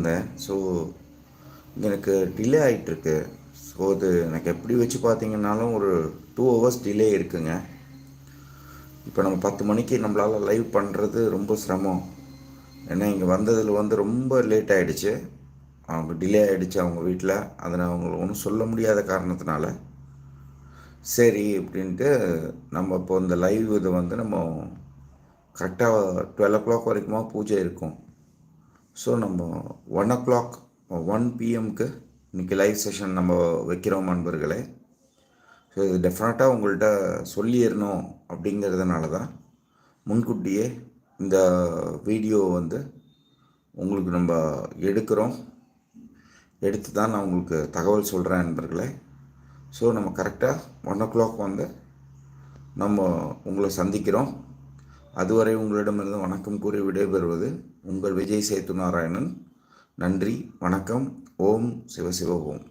இருந்தேன் ஸோ எனக்கு டிலே ஆகிட்டுருக்கு ஸோ அது எனக்கு எப்படி வச்சு பார்த்தீங்கன்னாலும் ஒரு டூ ஹவர்ஸ் டிலே இருக்குங்க. இப்போ நம்ம பத்து மணிக்கு நம்மளால் லைவ் பண்ணுறது ரொம்ப சிரமம். ஏன்னா இங்கே வந்ததில் வந்து ரொம்ப லேட் ஆகிடுச்சு அவங்க டிலே ஆகிடுச்சு அவங்க வீட்டில் அதை நான் அவங்களுக்கு ஒன்றும் சொல்ல முடியாத காரணத்தினால. சரி அப்படின்ட்டு நம்ம இப்போ இந்த லைவ் இதை வந்து நம்ம கரெக்டாக டுவெல் ஓ கிளாக் வரைக்குமா பூஜை இருக்கும். ஸோ நம்ம ஒன் ஓ கிளாக் ஒன் பிஎம்க்கு இன்றைக்கி லைவ் செஷன் நம்ம வைக்கிறோம் நண்பர்களே. ஸோ இது டெஃபினட்டாக உங்கள்கிட்ட சொல்லிடணும் அப்படிங்கிறதுனால தான் முன்கூட்டியே இந்த வீடியோ வந்து உங்களுக்கு நம்ம எடுக்கிறோம். எடுத்து தான் நான் உங்களுக்கு தகவல் சொல்கிறேன் நண்பர்களே. ஸோ நம்ம கரெக்டாக ஒன் ஓ கிளாக் வந்து நம்ம உங்களை சந்திக்கிறோம். அதுவரை உங்களிடமிருந்து வணக்கம் கூறி விடைபெறுவது உங்கள் விஜய் சேத்து நாராயணன் நன்றி வணக்கம். ஓம் சிவசிவ ஓம்.